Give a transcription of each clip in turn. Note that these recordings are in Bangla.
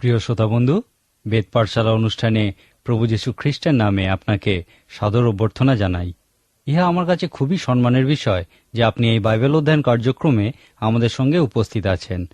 প্রিয় শ্রোতা বন্ধু, বেদ পাঠশালা অনুষ্ঠানে প্রভু যীশু খ্রিস্টের নামে আপনাকে সাদর অভ্যর্থনা জানাই। ইহা আমার কাছে খুবই সম্মানের বিষয় যে আপনি এই বাইবেল অধ্যয়ন কার্যক্রমে আমাদের সঙ্গে উপস্থিত আছেন।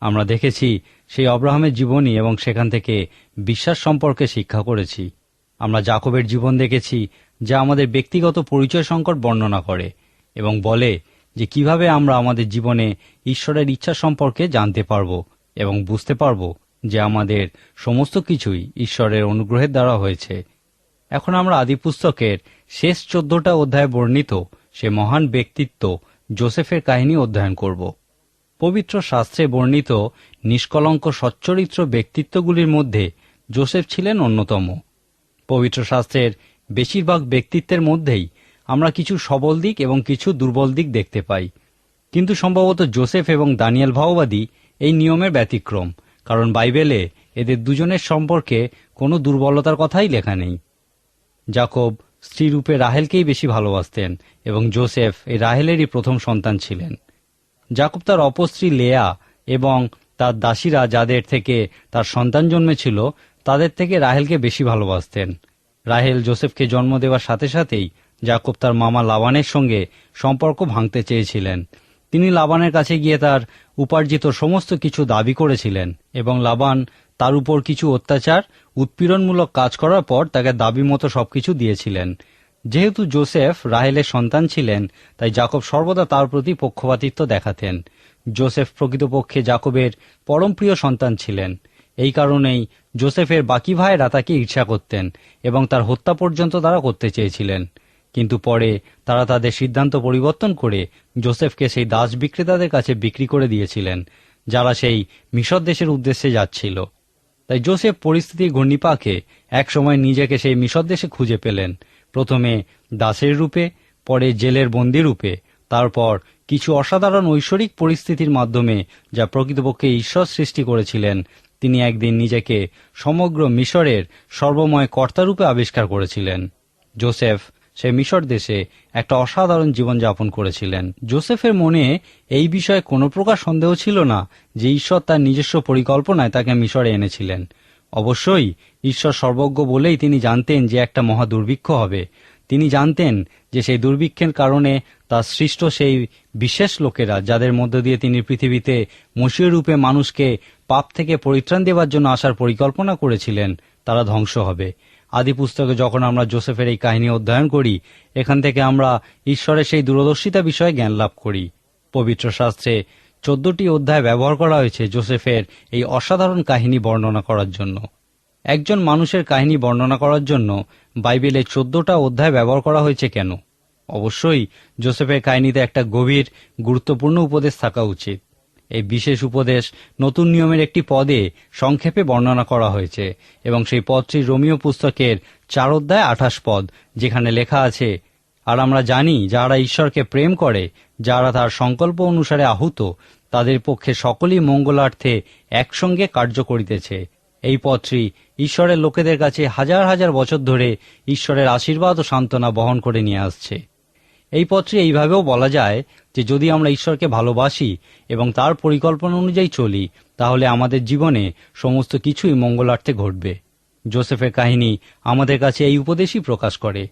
আমরা দেখেছি সেই অব্রাহামের জীবনী এবং সেখান থেকে বিশ্বাস সম্পর্কে শিক্ষা করেছি। আমরা জাকবের জীবন দেখেছি, যা আমাদের ব্যক্তিগত পরিচয় সংকট বর্ণনা করে এবং বলে যে কীভাবে আমরা আমাদের জীবনে ঈশ্বরের ইচ্ছা সম্পর্কে জানতে পারব এবং বুঝতে পারব যে আমাদের সমস্ত কিছুই ঈশ্বরের অনুগ্রহের দ্বারা হয়েছে। এখন আমরা আদি পুস্তকের শেষ চোদ্দটা অধ্যায়ে বর্ণিত সে মহান ব্যক্তিত্ব জোসেফের কাহিনী অধ্যয়ন করব। পবিত্র শাস্ত্রে বর্ণিত নিষ্কলঙ্ক সচ্চরিত্র ব্যক্তিত্বগুলির মধ্যে জোসেফ ছিলেন অন্যতম। পবিত্র শাস্ত্রের বেশিরভাগ ব্যক্তিত্বের মধ্যেই আমরা কিছু সবল দিক এবং কিছু দুর্বল দিক দেখতে পাই। কিন্তু সম্ভবত জোসেফ এবং দানিয়েল ভাওবাদী এই নিয়মের ব্যতিক্রম। কারণ বাইবেলে এদের দুজনের সম্পর্কে কোনো দুর্বলতার কথাই লেখা নেই। জাকব স্ত্রীরূপে রাহেলকেই বেশি ভালোবাসতেন এবং জোসেফ এই রাহেলেরই প্রথম সন্তান ছিলেন। জাকব তার অপস্ত্রী লেয়া এবং তার দাসীরা যাদের থেকে তার সন্তান জন্মেছিল, তাদের থেকে রাহেলকে বেশি ভালোবাসতেন। রাহেল জোসেফকে জন্ম দেওয়ার সাথে সাথেই জাকব তার মামা লাবানের সঙ্গে সম্পর্ক ভাঙতে চেয়েছিলেন। তিনি লাবানের কাছে গিয়ে তার উপার্জিত সমস্ত কিছু দাবি করেছিলেন এবং লাবান তার উপর কিছু অত্যাচার, উৎপীড়নমূলক কাজ করার পর তাকে দাবি মতো সবকিছু দিয়েছিলেন। যেহেতু জোসেফ রাহেলের সন্তান ছিলেন, তাই জাকব সর্বদা তার প্রতি পক্ষপাতিত্ব দেখাতেন। জোসেফ প্রকৃতপক্ষে জাকবের পরমপ্রিয় সন্তান ছিলেন। এই কারণেই জোসেফের বাকি ভাইয়েরা তাকে ঈর্ষা করতেন এবং তার হত্যা পর্যন্ত তারা করতে চেয়েছিলেন। কিন্তু পরে তারা তাদের সিদ্ধান্ত পরিবর্তন করে জোসেফকে সেই দাস বিক্রেতাদের কাছে বিক্রি করে দিয়েছিলেন, যারা সেই মিশর দেশের উদ্দেশ্যে যাচ্ছিল। তাই জোসেফ পরিস্থিতির ঘূর্ণিপাকে একসময় নিজেকে সেই মিশর দেশে খুঁজে পেলেন, প্রথমে দাসের রূপে, পরে জেলের বন্দি রূপে, তারপর কিছু অসাধারণ ঐশ্বরিক পরিস্থিতির মাধ্যমে যা প্রকৃতপক্ষে ঈশ্বর সৃষ্টি করেছিলেন। তিনি একদিন নিজেকে সমগ্র মিশরের সর্বময় কর্তারূপে আবিষ্কার করেছিলেন। জোসেফ সে মিশর দেশে একটা অসাধারণ জীবনযাপন করেছিলেন। জোসেফের মনে এই বিষয়ে কোনো প্রকার সন্দেহ ছিল না যে ঈশ্বর তার নিজস্ব পরিকল্পনায় তাকে মিশরে এনেছিলেন। অবশ্যই ঈশ্বর সর্বজ্ঞ বলেই তিনি জানতেন যে একটা মহা দুর্ভিক্ষ হবে। তিনি জানতেন যে সেই দুর্ভিক্ষের কারণে তার সৃষ্ট সেই বিশেষ লোকেরা, যাদের মধ্য দিয়ে তিনি পৃথিবীতে মসীয় রূপে মানুষকে পাপ থেকে পরিত্রাণ দেওয়ার জন্য আসার পরিকল্পনা করেছিলেন, তারা ধ্বংস হবে। আদি পুস্তকে যখন আমরা জোসেফের এই কাহিনী অধ্যয়ন করি, এখান থেকে আমরা ঈশ্বরের সেই দূরদর্শিতা বিষয়ে জ্ঞান লাভ করি। পবিত্র শাস্ত্রে চোদ্দটি অধ্যায় ব্যবহার করা হয়েছে জোসেফের এই অসাধারণ কাহিনী বর্ণনা করার জন্য। একজন মানুষের কাহিনী বর্ণনা করার জন্য বাইবেলে চোদ্দটা অধ্যায় ব্যবহার করা হয়েছে কেন? অবশ্যই জোসেফের কাহিনীতে একটা গভীর, গুরুত্বপূর্ণ উপদেশ থাকা উচিত। এই বিশেষ উপদেশ নতুন নিয়মের একটি পদে সংক্ষেপে বর্ণনা করা হয়েছে এবং সেই পদটি রোমিও পুস্তকের চার অধ্যায় আঠাশ পদ, যেখানে লেখা আছে, আর আমরা জানি যারা ঈশ্বরকে প্রেম করে, যারা তার সংকল্প অনুসারে আহুত, তাদের পক্ষে সকলেই মঙ্গলার্থে একসঙ্গে কার্য করিতেছে। এই পত্রী ঈশ্বরের লোকেদের কাছে হাজার হাজার বছর ধরে ঈশ্বরের আশীর্বাদ ও সান্ত্বনা বহন করে নিয়ে আসছে। এই পত্রে এইভাবেও বলা যায় যে যদি আমরা ঈশ্বরকে ভালোবাসি এবং তার পরিকল্পনা অনুযায়ী চলি, তাহলে আমাদের জীবনে সমস্ত কিছুই মঙ্গলার্থে ঘটবে। জোসেফের কাহিনী আমাদের কাছে এই উপদেশই প্রকাশ করে।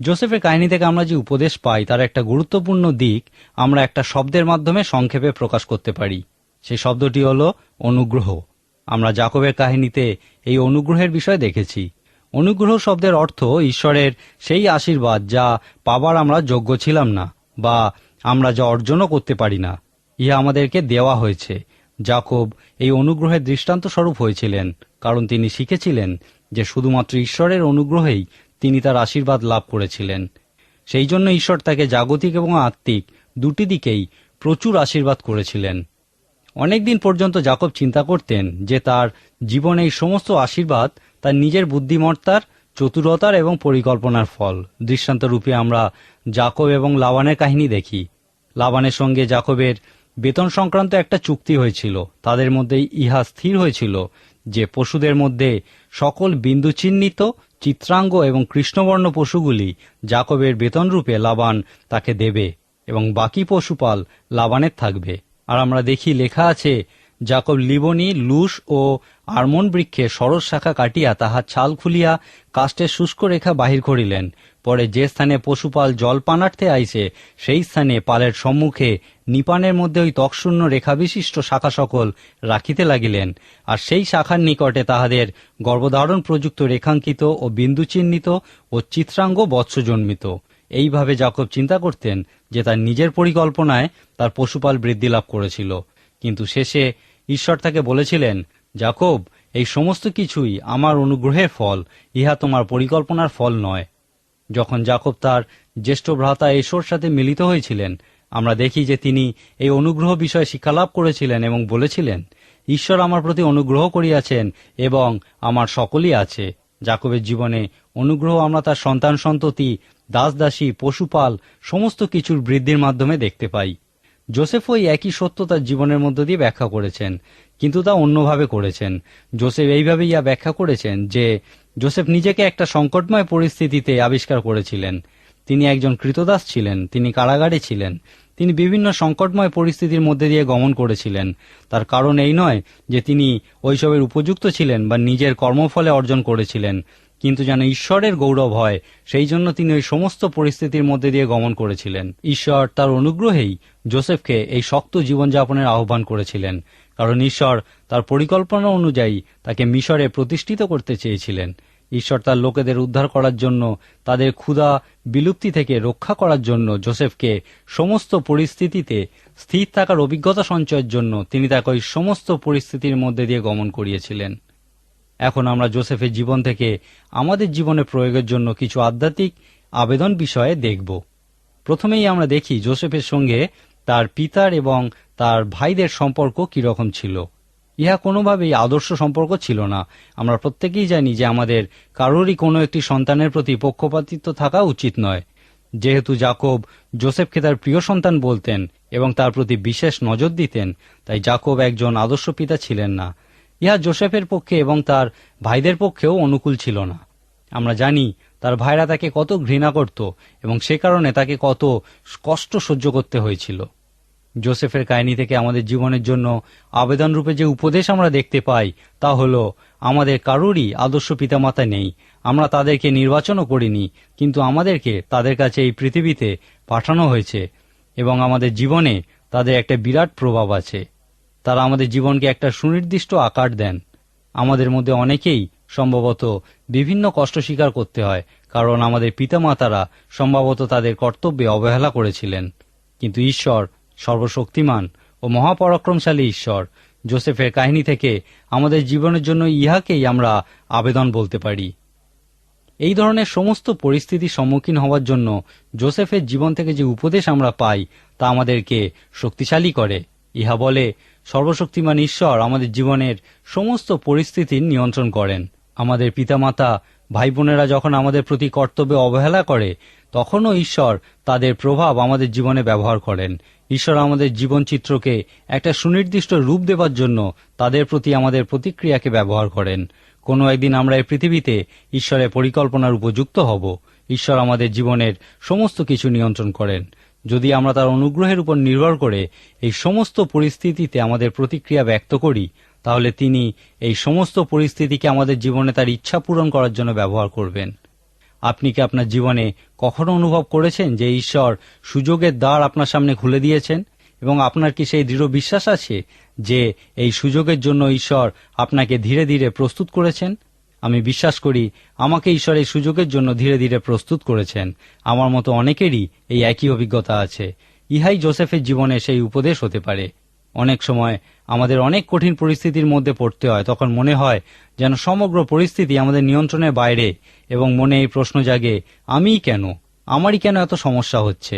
জোসেফের কাহিনী থেকে আমরা যে উপদেশ পাই, তার একটা গুরুত্বপূর্ণ দিক আমরা একটা শব্দের মাধ্যমে সংক্ষেপে প্রকাশ করতে পারি। সেই শব্দটি হল অনুগ্রহ। আমরা জাকবের কাহিনীতে এই অনুগ্রহের বিষয় দেখেছি। অনুগ্রহ শব্দের অর্থ ঈশ্বরের সেই আশীর্বাদ যা পাবার আমরা যোগ্য ছিলাম না, বা আমরা যা অর্জনও করতে পারি না। ইহা আমাদেরকে দেওয়া হয়েছে। জাকব এই অনুগ্রহের দৃষ্টান্ত স্বরূপ হয়েছিলেন, কারণ তিনি শিখেছিলেন যে শুধুমাত্র ঈশ্বরের অনুগ্রহেই তিনি তার আশীর্বাদ লাভ করেছিলেন। সেই জন্য ঈশ্বর তাকে জাগতিক এবং আত্মিক দুটি দিকেই প্রচুর আশীর্বাদ করেছিলেন। অনেকদিন পর্যন্ত জাকব চিন্তা করতেন যে তার জীবনে এই সমস্ত আশীর্বাদ তার নিজের বুদ্ধিমত্তার, চতুরতার এবং পরিকল্পনার ফল। দৃষ্টান্তরূপে আমরা জাকব এবং লাবানের কাহিনী দেখি। লাবানের সঙ্গে জাকবের বেতন সংক্রান্ত একটা চুক্তি হয়েছিল। তাদের মধ্যে ইহা স্থির হয়েছিল যে পশুদের মধ্যে সকল বিন্দু চিহ্নিত চিত্রাঙ্গ এবং কৃষ্ণবর্ণ পশুগুলি জাকবের বেতনরূপে লাবান তাকে দেবে এবং বাকি পশুপাল লাবানের থাকবে। আর আমরা দেখি লেখা আছে, জাকব লিবনি লুস ও আরমন বৃক্ষে সরস শাখা কাটিয়া তাহার ছাল খুলিয়া কাষ্টের শুষ্ক রেখা বাহির করিলেন। পরে যে স্থানে পশুপাল জল পানার্থে আইছে, সেই স্থানে পালের সম্মুখে নিপানের মধ্যে ওই তকশূন্য রেখাবিশিষ্ট শাখা সকল রাখিতে লাগিলেন। আর সেই শাখার নিকটে তাহাদের গর্ভধারণ প্রযুক্ত রেখাঙ্কিত ও বিন্দু চিহ্নিত ও চিত্রাঙ্গ বৎস জন্মিত। এইভাবে জাকব চিন্তা করতেন যে তার নিজের পরিকল্পনায় তার পশুপাল বৃদ্ধি লাভ করেছিল। কিন্তু শেষে ঈশ্বর তাকে বলেছিলেন জাকব এই সমস্ত কিছুই আমার অনুগ্রহের ফল, ইহা তোমার পরিকল্পনার ফল নয়। যখন জাকব তার জ্যেষ্ঠ ভ্রাতা এসোর সাথে মিলিত হয়েছিলেন, আমরা দেখি যে তিনি এই অনুগ্রহ বিষয়ে শিক্ষালাভ করেছিলেন এবং বলেছিলেন, ঈশ্বর আমার প্রতি অনুগ্রহ করিয়াছেন এবং আমার সকলই আছে। জাকবের জীবনে অনুগ্রহ আমরা তার সন্তান সন্ততি দাস দাসী পশুপাল, সমস্ত কিছুর বৃদ্ধির মাধ্যমে দেখতে পাই। জোসেফ ওই একই সত্য তার জীবনের মধ্য দিয়ে ব্যাখ্যা করেছেন কিন্তু তা অন্যভাবে করেছেন। জোসেফ এইভাবে ইয়া ব্যাখ্যা করেছেন যে, জোসেফ নিজেকে একটা সংকটময় পরিস্থিতিতে আবিষ্কার করেছিলেন। তিনি একজন কৃতদাস ছিলেন, তিনি কারাগারে ছিলেন, তিনি বিভিন্ন সংকটময় পরিস্থিতির মধ্যে দিয়ে গমন করেছিলেন। তার কারণ এই নয় যে তিনি ওইসবের উপযুক্ত ছিলেন বা নিজের কর্মফলে অর্জন করেছিলেন, কিন্তু যেন ঈশ্বরের গৌরব হয়, সেই জন্য তিনি ওই সমস্ত পরিস্থিতির মধ্যে দিয়ে গমন করেছিলেন। ঈশ্বর তার অনুগ্রহেই জোসেফকে এই শক্ত জীবনযাপনের আহ্বান করেছিলেন। কারণ ঈশ্বর তার পরিকল্পনা অনুযায়ী তাকে মিশরে প্রতিষ্ঠিত করতে চেয়েছিলেন। ঈশ্বর তার লোকেদের উদ্ধার করার জন্য, তাদের ক্ষুধা, বিলুপ্তি থেকে রক্ষা করার জন্য জোসেফকে সমস্ত পরিস্থিতিতে স্থির থাকার অভিজ্ঞতা সঞ্চয়ের জন্য তিনি তাকে ওই সমস্ত পরিস্থিতির মধ্যে দিয়ে গমন করিয়েছিলেন। এখন আমরা জোসেফের জীবন থেকে আমাদের জীবনে প্রয়োগের জন্য কিছু আধ্যাত্মিক আবেদন বিষয়ে দেখব। প্রথমেই আমরা দেখি জোসেফের সঙ্গে তার পিতার এবং তার ভাইদের সম্পর্ক কীরকম ছিল? ইহা কোনোভাবেই আদর্শ সম্পর্ক ছিল না। আমরা প্রত্যেকেই জানি যে আমাদের কারোরই কোনো একটি সন্তানের প্রতি পক্ষপাতিত্ব থাকা উচিত নয়। যেহেতু জাকব জোসেফকে তার প্রিয় সন্তান বলতেন এবং তার প্রতি বিশেষ নজর দিতেন, তাই জাকব একজন আদর্শ পিতা ছিলেন না। ইহা জোসেফের পক্ষে এবং তার ভাইদের পক্ষেও অনুকূল ছিল না। আমরা জানি তার ভাইরা তাকে কত ঘৃণা করত এবং সে কারণে তাকে কত কষ্ট সহ্য করতে হয়েছিল। জোসেফের কাহিনী থেকে আমাদের জীবনের জন্য আবেদন রূপে যে উপদেশ আমরা দেখতে পাই, তা হলো, আমাদের কারোরই আদর্শ পিতামাতা নেই। আমরা তাদেরকে নির্বাচনও করিনি, কিন্তু আমাদেরকে তাদের কাছে এই পৃথিবীতে পাঠানো হয়েছে এবং আমাদের জীবনে তাদের একটা বিরাট প্রভাব আছে। তারা আমাদের জীবনকে একটা সুনির্দিষ্ট আকার দেন। আমাদের মধ্যে অনেকেই সম্ভবত বিভিন্ন কষ্ট স্বীকার করতে হয়, কারণ আমাদের পিতামাতারা সম্ভবত তাদের কর্তব্যে অবহেলা করেছিলেন। কিন্তু ঈশ্বর সর্বশক্তিমান ও মহাপরাক্রমশালী ঈশ্বর। জোসেফের কাহিনী থেকে আমাদের জীবনের জন্য ইহাকেই আমরা আবেদন বলতে পারি। এই ধরনের সমস্ত পরিস্থিতির সম্মুখীন হওয়ার জন্য জোসেফের জীবন থেকে যে উপদেশ আমরা পাই, তা আমাদেরকে শক্তিশালী করে। ইহা বলে, সর্বশক্তিমান ঈশ্বর আমাদের জীবনের সমস্ত পরিস্থিতির নিয়ন্ত্রণ করেন। আমাদের পিতামাতা ভাই বোনেরা যখন আমাদের প্রতি কর্তব্যে অবহেলা করে, তখনও ঈশ্বর তাদের প্রভাব আমাদের জীবনে ব্যবহার করেন। ঈশ্বর আমাদের জীবন চিত্রকে একটা সুনির্দিষ্ট রূপ দেবার জন্য তাদের প্রতি আমাদের প্রতিক্রিয়াকে ব্যবহার করেন। কোনো একদিন আমরা এই পৃথিবীতে ঈশ্বরের পরিকল্পনার উপযুক্ত হব। ঈশ্বর আমাদের জীবনের সমস্ত কিছু নিয়ন্ত্রণ করেন। যদি আমরা তার অনুগ্রহের উপর নির্ভর করে এই সমস্ত পরিস্থিতিতে আমাদের প্রতিক্রিয়া ব্যক্ত করি, তাহলে তিনি এই সমস্ত পরিস্থিতিকে আমাদের জীবনে তার ইচ্ছা পূরণ করার জন্য ব্যবহার করবেন। আপনি কি আপনার জীবনে কখনো অনুভব করেছেন যে ঈশ্বর সুযোগের দ্বার আপনার সামনে খুলে দিয়েছেন? এবং আপনার কি সেই দৃঢ় বিশ্বাস আছে যে এই সুযোগের জন্য ঈশ্বর আপনাকে ধীরে ধীরে প্রস্তুত করেছেন? আমি বিশ্বাস করি আমাকে ঈশ্বর এই সুযোগের জন্য ধীরে ধীরে প্রস্তুত করেছেন। আমার মতো অনেকেরই এই একই অভিজ্ঞতা আছে। ইহাই জোসেফের জীবনে সেই উপদেশ হতে পারে। অনেক সময় আমাদের অনেক কঠিন পরিস্থিতির মধ্যে পড়তে হয়। তখন মনে হয় যেন সমগ্র পরিস্থিতি আমাদের নিয়ন্ত্রণের বাইরে এবং মনে এই প্রশ্ন জাগে, আমিই কেন? আমারই কেন এত সমস্যা হচ্ছে?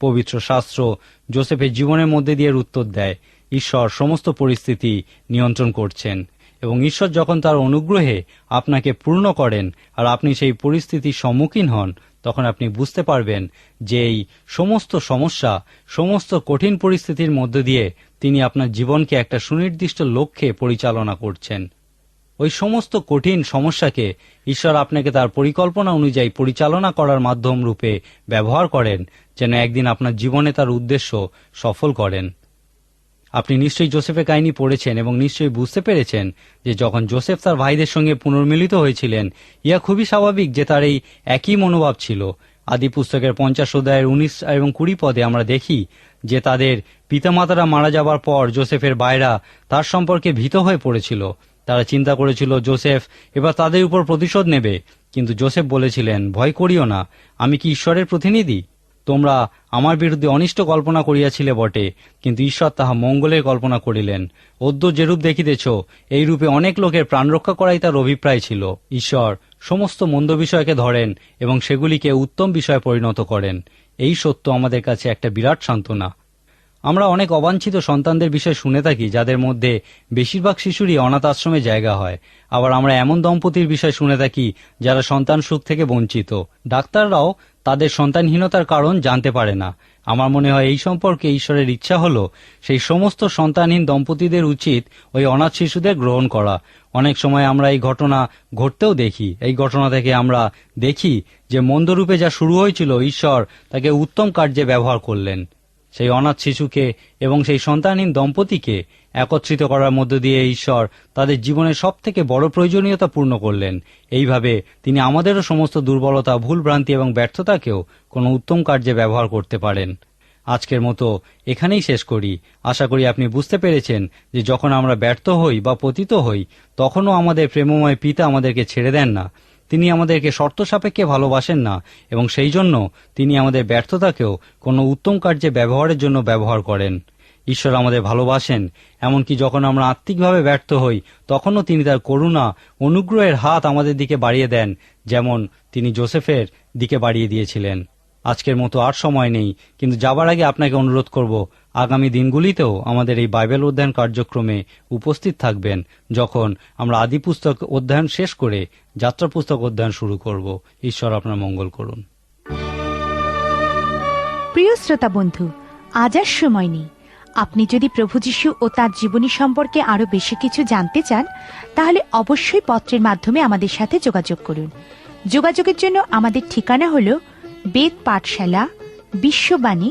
পবিত্র শাস্ত্র জোসেফের জীবনের মধ্যে দিয়ে উত্তর দেয়, ঈশ্বর সমস্ত পরিস্থিতি নিয়ন্ত্রণ করছেন এবং ঈশ্বর যখন তার অনুগ্রহে আপনাকে পূর্ণ করেন আর আপনি সেই পরিস্থিতির সম্মুখীন হন তখন আপনি বুঝতে পারবেন যে এই সমস্ত সমস্যা, সমস্ত কঠিন পরিস্থিতির মধ্য দিয়ে তিনি আপনার জীবনকে একটা সুনির্দিষ্ট লক্ষ্যে পরিচালনা করছেন। ওই সমস্ত কঠিন সমস্যাকে ঈশ্বর আপনাকে তার পরিকল্পনা অনুযায়ী পরিচালনা করার মাধ্যম রূপে ব্যবহার করেন, যেন একদিন আপনার জীবনে তার উদ্দেশ্য সফল করেন। আপনি নিশ্চয়ই জোসেফের কাহিনী পড়েছেন এবং নিশ্চয়ই বুঝতে পেরেছেন যে যখন জোসেফ তার ভাইদের সঙ্গে পুনর্মিলিত হয়েছিলেন ইয়া খুবই স্বাভাবিক যে তার এই একই মনোভাব ছিল। আদি পুস্তকের পঞ্চাশ অধ্যায়ের উনিশ এবং কুড়ি পদে আমরা দেখি যে তাদের পিতামাতারা মারা যাবার পর জোসেফের ভাইরা তার সম্পর্কে ভীত হয়ে পড়েছিল। তারা চিন্তা করেছিল, জোসেফ, এবার তাদের উপর প্রতিশোধ নেবে। কিন্তু জোসেফ বলেছিলেন, ভয় করিও না। আমি কি ঈশ্বরের প্রতিনিধি? তোমরা আমার বিরুদ্ধে অনিষ্ট কল্পনা করিয়াছিলে বটে, কিন্তু ঈশ্বর তাহা মঙ্গলের কল্পনা করিলেন। অদ্য যেরূপ দেখিতেছ, এই রূপে অনেক লোকের প্রাণ রক্ষা করাই তার অভিপ্রায় ছিল। ঈশ্বর সমস্ত মন্দ বিষয়কে ধরেন এবং সেগুলিকে উত্তম বিষয়ে পরিণত করেন। এই সত্য আমাদের কাছে একটা বিরাট সান্ত্বনা। আমরা অনেক অবাঞ্ছিত সন্তানদের বিষয়ে শুনে থাকি, যাদের মধ্যে বেশিরভাগ শিশুরই অনাথ আশ্রমে জায়গা হয়। আবার আমরা এমন দম্পতির বিষয় শুনে থাকি, যারা সন্তান সুখ থেকে বঞ্চিত। ডাক্তাররাও তাদের সন্তানহীনতার কারণ জানতে পারে না। আমার মনে হয় এই সম্পর্কে ঈশ্বরের ইচ্ছা হল সেই সমস্ত সন্তানহীন দম্পতিদের উচিত ওই অনাথ শিশুদের গ্রহণ করা। অনেক সময় আমরা এই ঘটনা ঘটতেও দেখি। এই ঘটনা থেকে আমরা দেখি যে মন্দরূপে যা শুরু হয়েছিল, ঈশ্বর তাকে উত্তম কার্যে ব্যবহার করলেন। সেই অনাথ শিশুকে এবং সেই সন্তানহীন দম্পতিকে একত্রিত করার মধ্য দিয়ে ঈশ্বর তাদের জীবনের সব থেকে বড় প্রয়োজনীয়তা পূর্ণ করলেন। এইভাবে তিনি আমাদেরও সমস্ত দুর্বলতা, ভুলভ্রান্তি এবং ব্যর্থতাকেও কোনো উত্তম কার্যে ব্যবহার করতে পারেন। আজকের মতো এখানেই শেষ করি। আশা করি আপনি বুঝতে পেরেছেন যে যখন আমরা ব্যর্থ হই বা পতিত হই, তখনও আমাদের প্রেমময় পিতা আমাদেরকে ছেড়ে দেন না। তিনি আমাদেরকে শর্ত সাপেক্ষে ভালোবাসেন না, এবং সেই জন্য তিনি আমাদের ব্যর্থতাকেও কোনো উত্তম কার্যে ব্যবহারের জন্য ব্যবহার করেন। ঈশ্বর আমাদের ভালোবাসেন, এমনকি যখন আমরা আত্মিকভাবে ব্যর্থ হই, তখনও তিনি তার করুণা, অনুগ্রহের হাত আমাদের দিকে বাড়িয়ে দেন, যেমন তিনি জোসেফের দিকে বাড়িয়ে দিয়েছিলেন। আজকের মতো আর সময় নেই, কিন্তু যাবার আগে আপনাকে অনুরোধ করব আগামী দিনগুলিতেও আমাদের এই বাইবেল অধ্যয়ন কার্যক্রমে উপস্থিত থাকবেন যখন আমরা আদি পুস্তক অধ্যয়ন শেষ করে যাত্রা পুস্তক অধ্যয়ন শুরু করব। ঈশ্বর আপনার মঙ্গল করুন। প্রিয় শ্রোতা বন্ধু, আজ আর সময় নেই। আপনি যদি প্রভু যিশু ও তার জীবনী সম্পর্কে আরও বেশি কিছু জানতে চান, তাহলে অবশ্যই পত্রের মাধ্যমে আমাদের সাথে যোগাযোগ করুন। যোগাযোগের জন্য আমাদের ঠিকানা হল বেদ পাঠশালা, বিশ্ববাণী